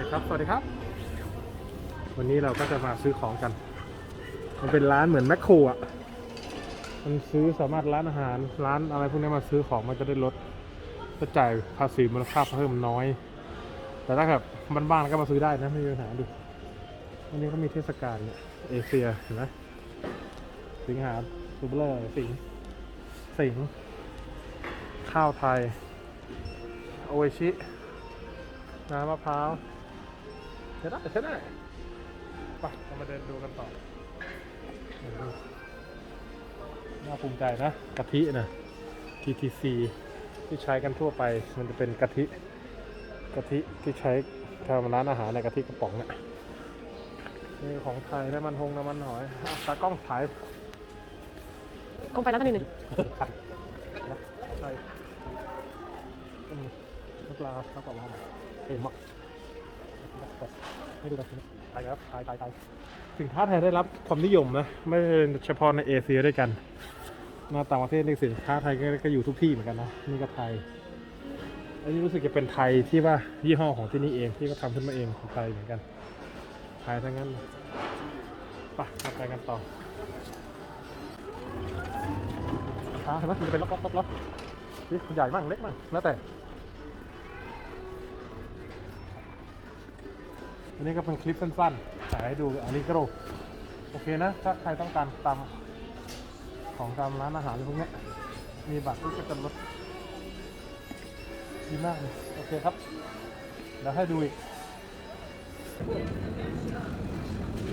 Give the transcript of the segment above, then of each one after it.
ครับ สวัสดีครับ วันนี้เราก็จะมาซื้อของกัน มันเป็นร้านเหมือนแมคโครอะ มันซื้อสามารถร้านอาหาร ร้านอะไรพวกนี้มาซื้อของมันจะได้ลดจะจ่ายภาษีมูลค่าเพิ่มน้อย แต่ถ้าแบบบ้านๆก็มาซื้อได้นะไม่มีปัญหาดูวันนี้ก็มีเทศกาลเนี่ยเอเชียเห็นไหมสิงหาซูเปอร์สิงสิงข้าวไทย โออิชิน้ำมะพร้าว ใช่ได้ใช่ได้ไปเรามาเดินดูกันต่อเดินดูน่าภูมิใจนะกะทินะ TTC ที่ใช้กันทั่วไปมันจะเป็นกะทิกะทิที่ใช้ทำร้านอาหารในกะทิกระป๋องเนี่ยนี่ของไทยน้ำมันหงน้ำมันหอยอะตากล้องถ่ายคงไปแล้วท่านหนึ่งขัดนะใช่อืมน้ำปลาข้าวกล่องมาเอ็มอะ ให้ดูกันไปครับถ่ายถ่ายถ่ายสินค้าไทยได้รับความนิยมนะ ไม่เฉพาะในเอเชียด้วยกันมาต่างประเทศนี่สินค้าไทยก็อยู่ทุกที่เหมือนกันนะนี่ก็ไทย อันนี้รู้สึกจะเป็นไทยที่ว่ายี่ห้อของที่นี่เองที่ก็ทำขึ้นมาเองของไทยเหมือนกันไทยทั้งนั้นเลยไปมาไปกันต่อขาเห็นไหมมันจะเป็นล็อกล็อกล็อกล็อกนี่ใหญ่มากเล็กมากแล้วแต่ อันนี้ก็เป็นคลิปสั้นๆถ่ายให้ดูอันนี้ก็โรโอเคนะ ถ้าใครต้องการตามของตามร้านอาหารพวกเนี้ยมีบัตรที่ก็จะลดดีมากเลยโอเคครับเดี๋ยวให้ดูอีก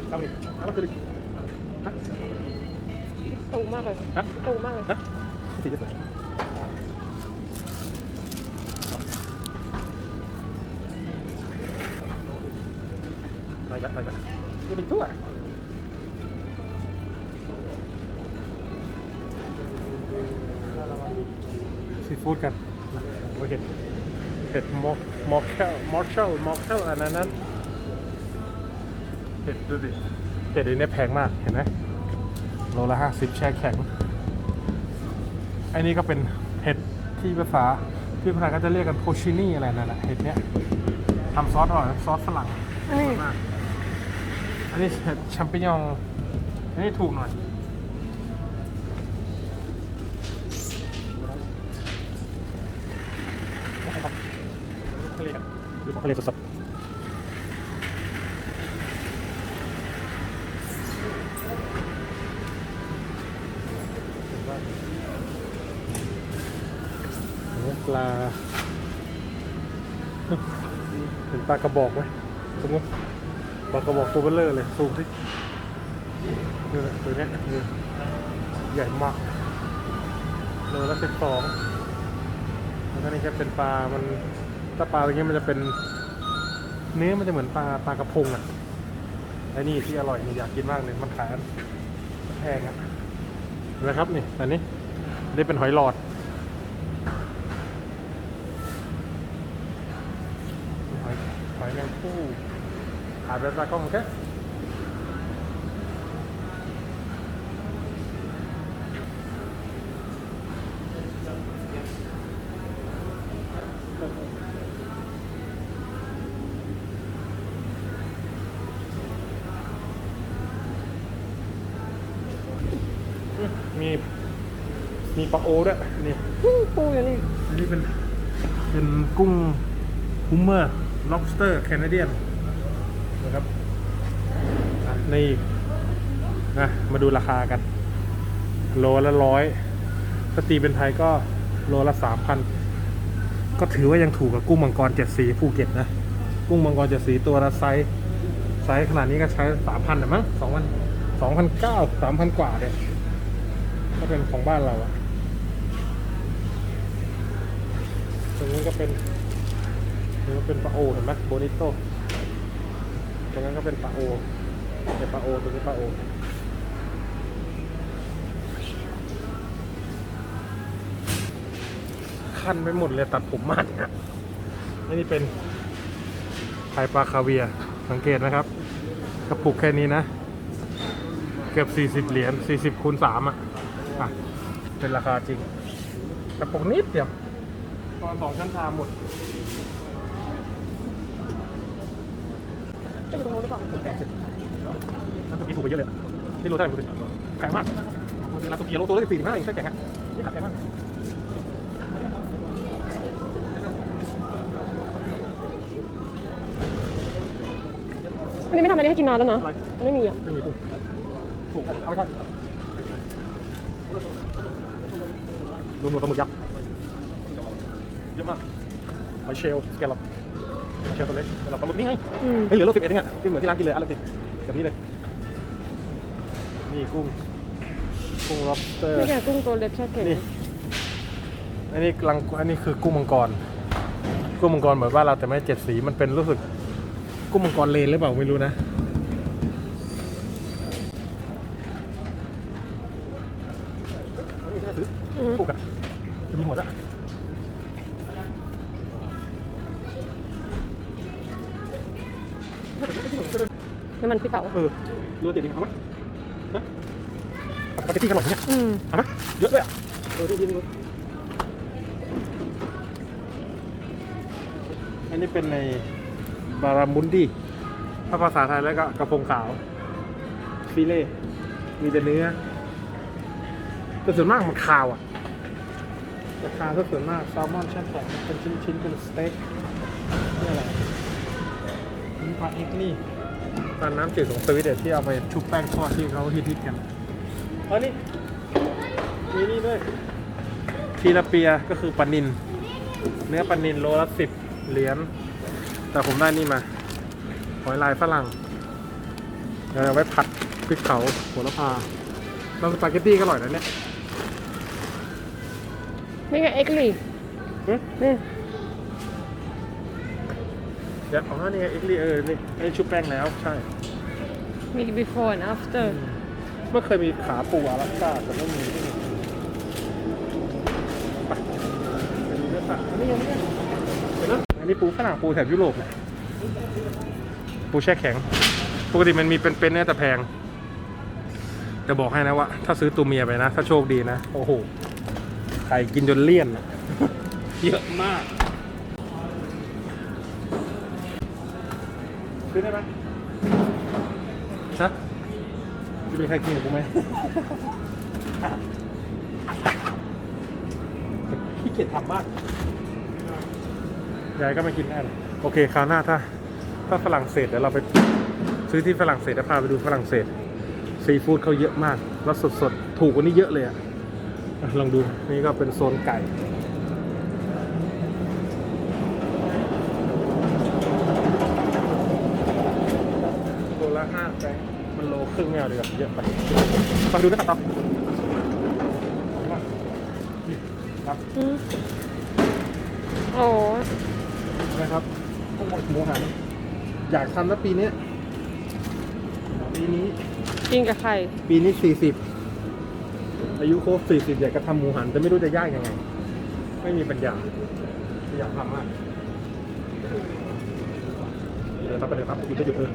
ทำอีกทำมาคืออีกฮะตูมากเลยฮะตูมากเลยฮะสี่สิบ ไปกันไปกันนี่เป็นตัวซีฟู้ดกันโอเคเห็ดมอมอคเชลมอคเชลมอคเชลอันนั้นนั้นเห็ดดูดิเห็ดอันนี้แพงมากเห็นไหมโลละห้าสิบแช่แข็งอ้นี่ก็เป็นเห็ดที่ภาษาที่ภาษาก็จะเรียกกันโพชินี่อะไรนั่นแหละเห็ดเนี้ยทำซอสอร่อยซอสฝรั่งนี่มาก อันนี้แชมปิญองอันนี้ถูกหน่อยทะเลดูทะเลสดเนื้อปลาเห็นปลากระบอกไหมสมมติ ปลากระบอกตัวเบลเลอร์เลยซูมที่นี่แหละตัวเนี้ยนี่ใหญ่มากโลละสิบสองแล้วก็นี่จะเป็นปลา มันถ้าปลาตัวนี้มันจะเป็น เนื้อมันจะเหมือนปลาปลากระพงอะไอ้นี่ที่อร่อยนี่อยากกินมากเลยมันขายแพงอะเห็นะครับนี่อันนี้นี่เป็นหอยหลอดหอยหอยแมงผู้ หาแบบตากล้องโอเคมีมีปลาโอด้วยนี่ปูอย่างนี้อันนี้เป็นเป็นกุ้งฮูมเมอร์ lobster Canadian น นี่นะมาดูราคากัน โลละร้อยถ้าตีเป็นไทยก็โลละสามพันก็ถือว่ายังถูกกับกุ้งมังกรเจ็ดสีภูเก็ตนะ กุ้งมังกรเจ็ดสีตัวละไซส์ไซส์ขนาดนี้ก็ใช้สามพันหรือมั้งสองพันสองพันเก้าสามพันกว่าเนี่ยก็เป็นของบ้านเราอะตรงนี้ก็เป็นนี่ก็เป็นปลาโอเห็นไหมโบนิโตตรงนั้นก็เป็นปลาโอ เป็นปลาโอตัวนี้ปลาโอคันไปหมดเลยตัดผมมันนะอันนี่เป็นไข่ปลาคาเวียสังเกตนะครับ กระปุกแค่นี้นะ เกือบ 40 เหรียญ 40คูณ3อะอะ เป็นราคาจริง กระปุกนิดเดียวตอนสองชั้นชามหมดรือเปล่าแพงสุดน้ำตกนี้ ถูกไปเยอะเลยอะนี่โลเท่าไหร่คุณแพงมากร้านสุกี้โลตัวละสี่สิบห้าเองไส้แข็งอะนี่ขาดแพงมากอันนี้ไม่ทำอะไรให้กินนานแล้วนะอะไรไม่มีอะไม่มีกุ้งถูกเอาไปก่อนรวมๆปลาหมึกยักษ์เยอะมากหอยเชลล์สแกลลอปหอยเชลล์ตัวเล็กสแกลลอปปลาหมึกนี่ไงอืมเฮ้ยเหลือโลสิบเอ็ดเองอะที่เหมือนที่ร้านกินเลยอะไรติแบบนี้เลย นี่กุ้ง กุ้ง lobster นี่แกกุ้งตัวเล็กแช่แข็งนี่ อันนี้กำลังอันนี้คือกุ้งมังกร กุ้งมังกรเหมือนว่านเราแต่ไม่เจ็ดสี มันเป็นรู้สึกกุ้งมังกรเลนหรือเปล่าไม่รู้นะ อืมถูกอะจะมีหมดอะน้ำมันพริกเผาเออรู้ติดดิเอาไหมฮะส ปาเกตตี้ขนมเนี่ยอืมเอาไหมเยอะเลยอะเออดูดีดูอันนี้เป็นในบารามุนดีถ้าภาษาไทยแล้วก็กระพงขาว ฟิเล่ มีแต่เนื้อ แต่ส่วนมากมันคาวอะแต่คาวก็ส่วนมากแซลมอนแช่แข็งเป็นชิ้นๆเป็นสเต็กนี่อะไรนี่ปลาเอ็กนี่ปลาน้ำจืดของสวิตเดนที่เอาไปชุบแป้งทอดที่เขาฮิตๆกันเออนี่มีนี่ด้วยทีละเปียก็คือปลานิน เนื้อปลานินโลละสิบเหรียญแต่ผมได้นี่มาหอยลายฝรั่งเดี๋ยวเอาไว้ผัดพริกเผาโหระพาแล้วสปาเกตตี้ก็อร่อยนะเนี่ยนี่ไงเอ็กลี่หึนี่เดี๋ยวอ๋อนี่ไงเอ็กลี่เออนี่ไอ้ชุบแป้งแล้วใช่มี before and after เมื่อเคยมีขาปูอารัสก้าแต่ไม่มีที่นี่ไปไปดูเนื้อสัตว์อันนี้ยังไม่ได้เห็นไหมอันนี้ปูฝรั่งปูแถบยุโรปเนี่ยปูแช่แข็ง ปกติมันมีเป็นๆเนี่ยแต่แพง จะบอกให้นะว่า ถ้าซื้อตัวเมียไปนะ ถ้าโชคดีนะ โอ้โหไข่กินจนเลี่ยนอะเยอะมาก ซื้อได้ไหมฮะจะ มีใครกินกับกูไหมขี้เกียจทำมาก ยายก็ไม่กินได้หรอกโอเค คราวหน้าถ้า ถ้าฝรั่งเศสเดี๋ยวเราไปซื้อที่ฝรั่งเศสแล้วพาไปดูฝรั่งเศส ซีฟู้ดเขาเยอะมาก แล้วสดๆ ถูกกว่านี้เยอะเลยอะอะลองดู นี่ก็เป็นโซนไก่ โลละห้าแฟรงค์มันโล ครึ่งไม่เอาดีกว่าเยอะไปฟังดูนะครับครับอืมโอ้นะครับพวกหมูหันอยากทำนะปีนี้ปีนี้กินกับไข่ปีนี้สี่สิบอายุครบสี่สิบอยากจะทำหมูหันแต่ไม่รู้จะยากยังไง ไม่มีปัญญาอยากทำมากเดี๋ยวครับไปเลยครับหยุดจะหยุดเออ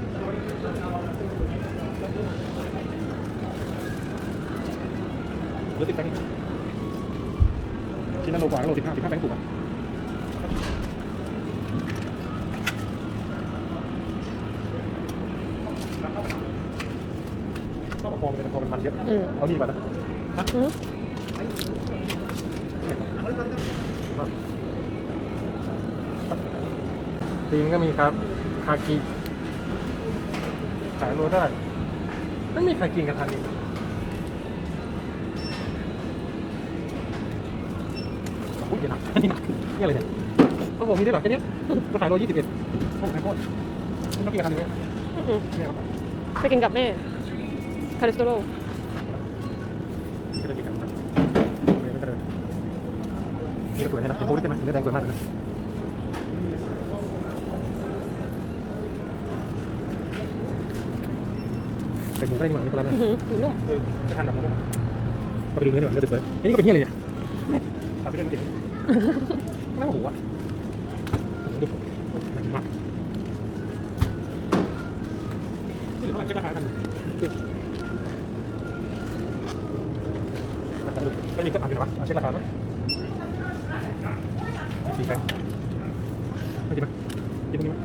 เหลือสิบแบงค์ชิ้นละโลกว่าโลสิบห้าสิบห้าแบงค์ถูกอะก็ประคองไปเลยพอมันมันเยอะอืมเอานี่ก่อนนะอืมตีนก็มีครับ คากิขายโลได้ไม่มีใครกินกันทันนี้อุ้ยเดี๋ยวนะอัน นี้หนักนี่อะไรเนี่ยโอ้โหมีได้หรอแค่นี้มาขายโลยี่สิบเอ็ดโอ้โหแพงโคตรไม่ต้องกินกันทันนี้อืมเนี่ยครับไปกินกับแม่คาริสโตโรไม่ได้กินกันครับไม่ได้เลยนี่ก็สวยนะเห็นโพสต์ได้ไหมเนื้อแดงสวยมากเลยเป็นหมูได้ดีกว่านี่ก็แล้วนะอื้อหือหมูนุ่มเออจะทานแบบนั้นก็ไปดูเนื้อดีกว่าเนื้อสวยๆอันนี้ก็เป็นเหี้ยอะไรเนี่ยทำไปเรื่อยๆ ไม่โอ้โหอะดูมันมากนี่หรือว่าเช็คราคากันไม่มีก็อ่านอยู่นะวะเช็คราคาไหมสี่แสนไม่ดีไหมกินตรงนี้ไหม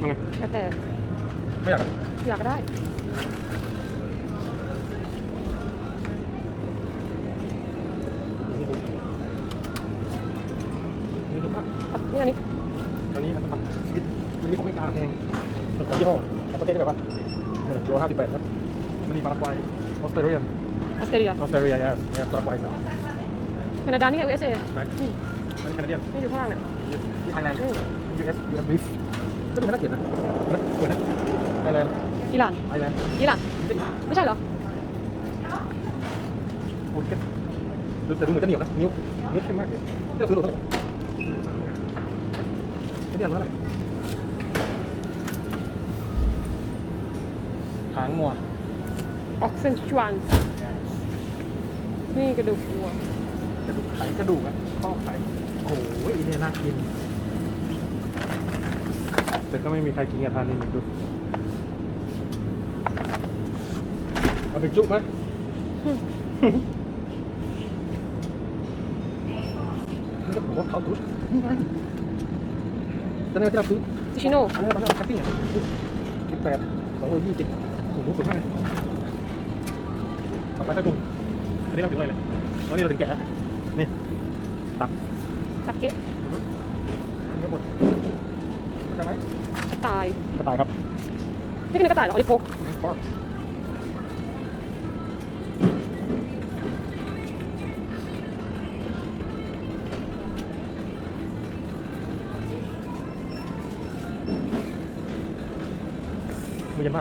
ว่าไงแต่ไม่อยากอยากได้ นี่ถูกปะ ครับ นี่อันนี้ตอนนี้มันมันมันมีของไม่กลางแพงแต่ของยี่ห้อของประเทศที่แบบว่าเออโลห้าสิบแปดครับมันมีปารากวัยออสเตรเลียออสเตรเลียออสเตรเลียเนี่ยเนี่ยปารากวัยนะแคนาดานี่ไง USA ไหนนี่อันแคนาเดียนนี่อยู่ข้างล่างเนี่ยที่ไทยแลนด์ US US Beef ก็ดูน่าเกลียดนะนะสวยนะไทยแลนด์อิหร่านไทยแลนด์อิหร่านไม่ใช่เหรอโอ้ยดูแต่ดูเหมือนจะเหนียวนะนิ้วนิ้วเข้มมากเลยที่เราซื้อโลเท่า ไหร่ไอ้เดียนเท่าไหร่หางงัวออกเซนชวนนี่กระดูกวัว กระดูกไข่กระดูกอะข้อไข่โอ้โหอันนี้น่ากิน แต่ก็ไม่มีใครกินกับทานนี่หนึ่งดูเอาไปจุ๊บไหมนี่ก็ผมว่าเขาตุ๊ดนี่ไง ตอนนี้ที่เราซื้อติชิโน่อันนี้ตอนนี้เราแคปปิ้งอะสิบแปดสองร้อยยี่สิบโอ้โหสุดมากเลยต่อไปถ้าดุงอันนี้เราถึงอะไรเลยตอนนี้เราถึงแกะแล้วนี่ตับสักเกะนี่ก็หมดเข้าใจไหมกระต่ายกระต่ายครับ นี่คือกระต่ายเหรออลิโพก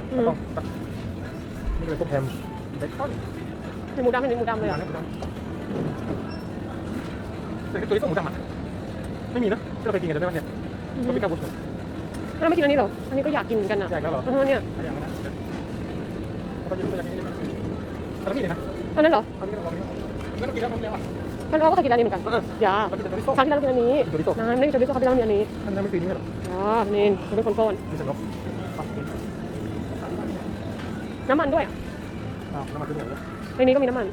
ฟอมือเย็นมากต้องตักนี่ก็เลยพวกแฮมเบคอนเป็นหมูดำเป็นหมูดำเลยอะแต่ตัวนี้ต้องหมูดำอะไม่มีนะที่เราไปกินกันได้ไหมเนี่ยก็ไม่กล้าพูดแล้วไม่กินอันนี้เหรอ อันนี้ก็อยากกินเหมือนกันอะแจกแล้วเหรอเออเนี่ยอย่างนั้นนะเขาจะอยากกินแต่ไม่มีเลยนะอันนั้นเหรอเขาไม่ต้องลองไม่ต้องกินแล้วมันแล้วอะท่านเขาก็เคยกินอันนี้เหมือนกันเอออย่าเรากินแต่ตัวนี้ส้มครั้งที่แล้วกินอันนี้ตัวนี้ส้มนานไม่ได้กินตัวนี้เขาไปแล้วมีอันนี้ท่านนั้นไม่ซื้อนี่หรออ๋อนี่เขาเป็นคนโกนมีแต่นก น้ำมันด้วยอ้าวน้ำมันขึ้นอย่างนี้ในนี้ก็มีน้ำมัน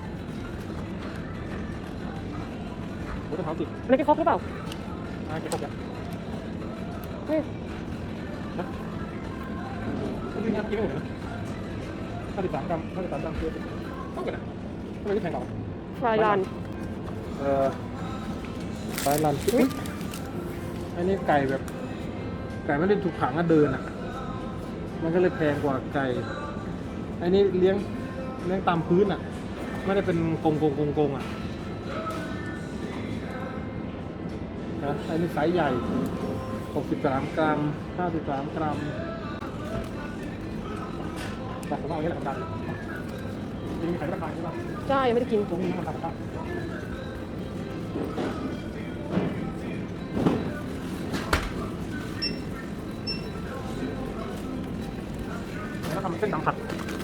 โอ้ต้นเท้าจิกอันนี้เป็นครกหรือเปล่าอ่าเก็บพวกนี้นี่กินน้ำกินไม่หมดนะห้าสิบสามกรัมห้าสิบสามกรัมคือต้องกันนะทำไมไม่แพงกว่า ฟรายลานเอ่อฟรายลันอุ๊ยอันนี้ไก่แบบ ไก่ไม่ได้ถูกขังอะเดินอะ มันก็เลยแพงกว่าไก่ อันนี้เลี้ยงเลี้ยงตามพื้นอะ ไม่ได้เป็นกงกงกงกงอะนะอันนี้ไซส์ใหญ่ 63 กรัม 53 กรัมแต่ผมว่าอันนี้แหละมันดังจริงๆมีขายราคาใช่ปะใช่ยังไม่ได้กินตรงนี้มันราคาแล้ว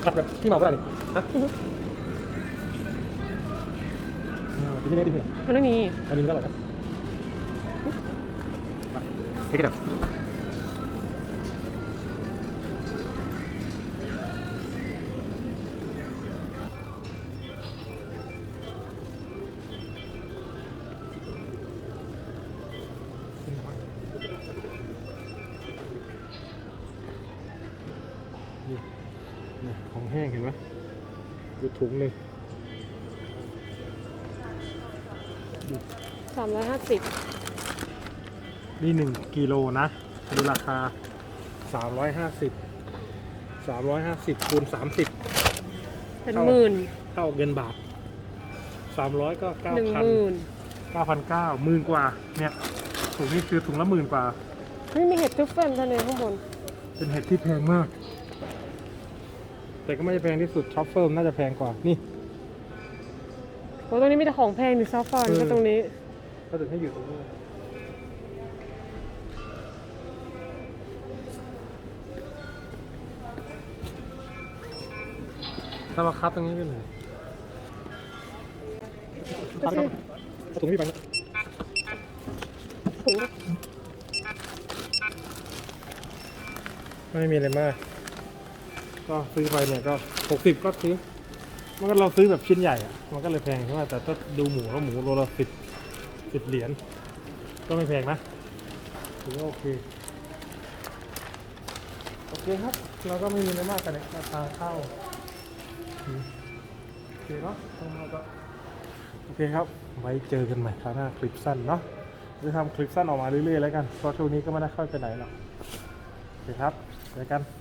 ำผัดผัดแบบที่เมาก็ได้นี่ฮะอ่าที่นี่ดิเพื่อนมันไม่มีอันนี้ก็อร่อยนะเทคเด็ดนี่ ถุงหนึ่งสามร้อยห้าสิบนี่หนึ่งกิโลนะดูราคาสามร้อยห้าสิบสามร้อยห้าสิบคูณสามสิบเป็นหมื่นเท่าเงินบาทสามร้อยก็เก้าหนึ่งพันหมื่นเก้าพันเก้าหมื่นกว่า เนี่ยถุงนี้คือถุงละหมื่นกว่าไม่มีเห็ดทริฟเฟิลทะเลข้างบนเป็นเห็ดที่แพงมาก แต่ก็ไม่ได้แพงที่สุดช็อปเฟิร์มน่าจะแพงกว่านี่ โอ้ตรงนี้มีแต่ของแพงดิซอฟฟอนเออ ก็ตรงนี้ ก็ถึงให้อยู่ตรงนี้ถ้ามาคับตรงนี้ก็เหนื่อยคับครับเอาถุงนี้ไปนะถุงไม่มีอะไรมาก ก็ซื้อไปเนี่ยก็หกสิบก็ซื้อมันก็เราซื้อแบบชิ้นใหญ่อะมันก็เลยแพงใช่ไหมแต่ถ้าดูหมูแล้วหมูโลละสิบสิบเหรียญก็ไม่แพงนะถือว่าโอเคเคครับ เราก็ไม่มีอะไรมากกันเนี่ยราคาเข้าอืมโอเคเนาะทางเราก็โอเคครับ ไว้เจอกันใหม่คราวหน้าคลิปสั้นเนาะจะทำคลิปสั้นออกมาเรื่อยๆแล้วกันเพราะช่วงนี้ก็ไม่ได้ค่อยไปไหนหรอกโอเคครับเจอกัน